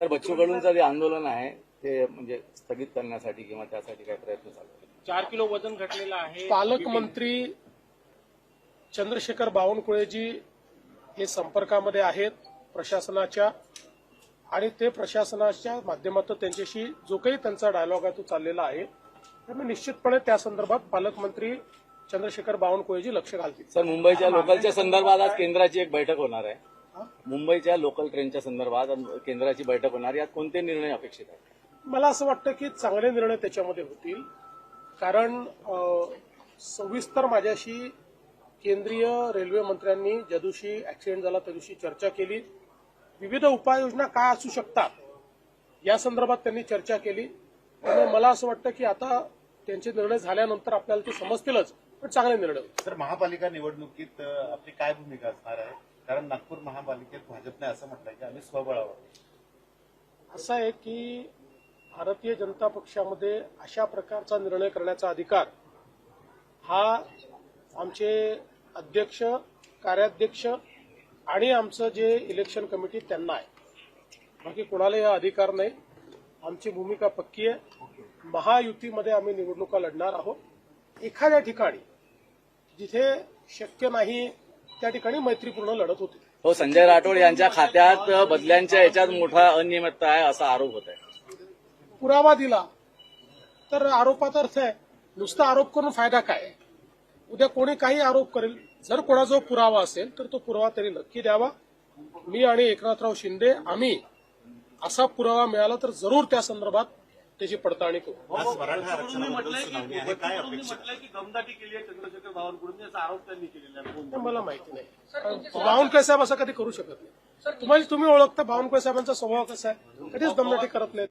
तर बच्चू कडूंचं जे आंदोलन आहे ते म्हणजे स्थगित करण्यासाठी किंवा त्यासाठी काही प्रयत्न चालू आहेत? चार किलो वजन घटलेलं आहे. पालकमंत्री चंद्रशेखर बावनकुळेजी हे संपर्कामध्ये आहेत प्रशासनाच्या. आणि ते प्रशासनाच्या माध्यमातून त्यांच्याशी जो काही त्यांचा डायलॉग आहे तो चाललेला आहे. तर मी निश्चितपणे त्या संदर्भात पालकमंत्री चंद्रशेखर बावनकुळेजी लक्ष घालतील. सर मुंबईच्या लोकलच्या संदर्भात आज केंद्राची एक बैठक होणार आहे. मुंबईच्या लोकल ट्रेनच्या संदर्भात केंद्राची बैठक होणार यात कोणते निर्णय अपेक्षित आहेत? मला असं वाटतं की चांगले निर्णय त्याच्यामध्ये होतील. कारण सविस्तर माझ्याशी केंद्रीय रेल्वे मंत्र्यांनी ज्या दिवशी ऍक्सिडेंट झाला त्या दिवशी चर्चा केली. विविध उपाययोजना काय असू शकतात या संदर्भात त्यांनी चर्चा केली. त्यामुळे मला असं वाटतं की आता त्यांचे निर्णय झाल्यानंतर आपल्याला ते समजतीलच पण चांगले निर्णय. तर महापालिका निवडणुकीत आपली काय भूमिका असणार आहे? कारण नागपूर महापालिकेत भाजपने असं म्हटलंय की आम्ही स्वबळावर असं आहे की भारतीय जनता पक्षामध्ये अशा प्रकारचा निर्णय करण्याचा अधिकार हा आमचे अध्यक्ष कार्याध्यक्ष आणि आमचं जे इलेक्शन कमिटी त्यांना आहे. बाकी कोणालाही हा अधिकार नाही. आमची भूमिका पक्की आहे. महायुतीमध्ये आम्ही निवडणुका लढणार आहोत. एखाद्या ठिकाणी जिथे शक्य नाही त्या ठिकाणी मैत्रीपूर्ण लढत होती. हो संजय राठोड यांच्या खात्यात बदल्यांच्या याच्यात मोठा अनियमितता आहे असा आरोप होत आहे. पुरावा दिला तर आरोपात अर्थ आहे. नुसता आरोप करून फायदा काय? उद्या कोणी काही आरोप करेल जर कोणाजवळ पुरावा असेल तर तो पुरावा त्यांनी नक्की द्यावा. मी आणि एकनाथराव शिंदे आम्ही असा पुरावा मिळाला तर जरूर त्या संदर्भात त्याची पडताळणी करू हे मला माहिती नाही. बावनकुळे साहेब असं कधी करू शकत नाही. तुम्हाला तुम्ही ओळखता बावनकुळे साहेबांचा स्वभाव कसा आहे? कधीच दमदाटी करत नाही